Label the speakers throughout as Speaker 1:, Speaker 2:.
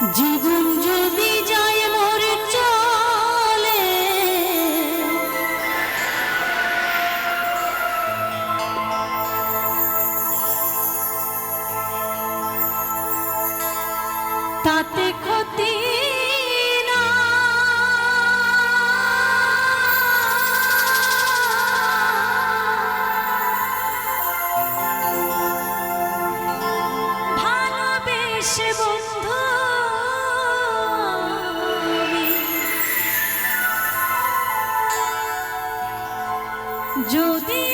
Speaker 1: জীবন যদি যায় মরে চলে। তাতে 就定。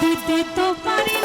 Speaker 1: দিতে তো পারি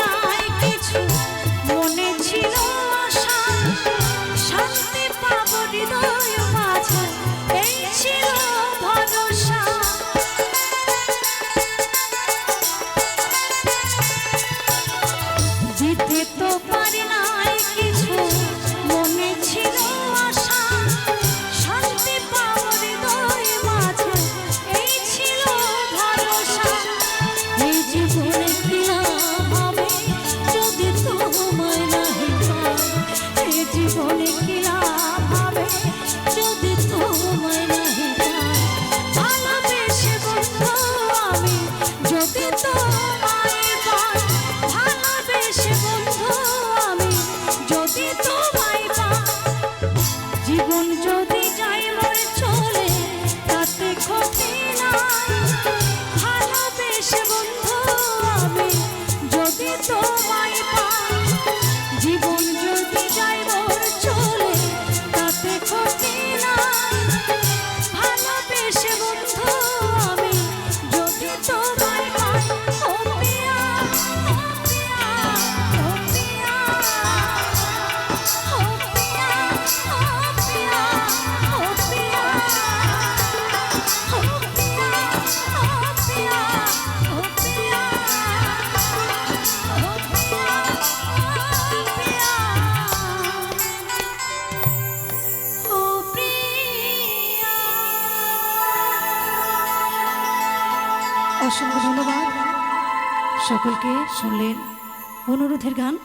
Speaker 1: ভালোবেসে বন্ধু আমি যদি তোর
Speaker 2: অসংখ্য ধন্যবাদ। সকলকে শুনলেন অনুরোধের গান।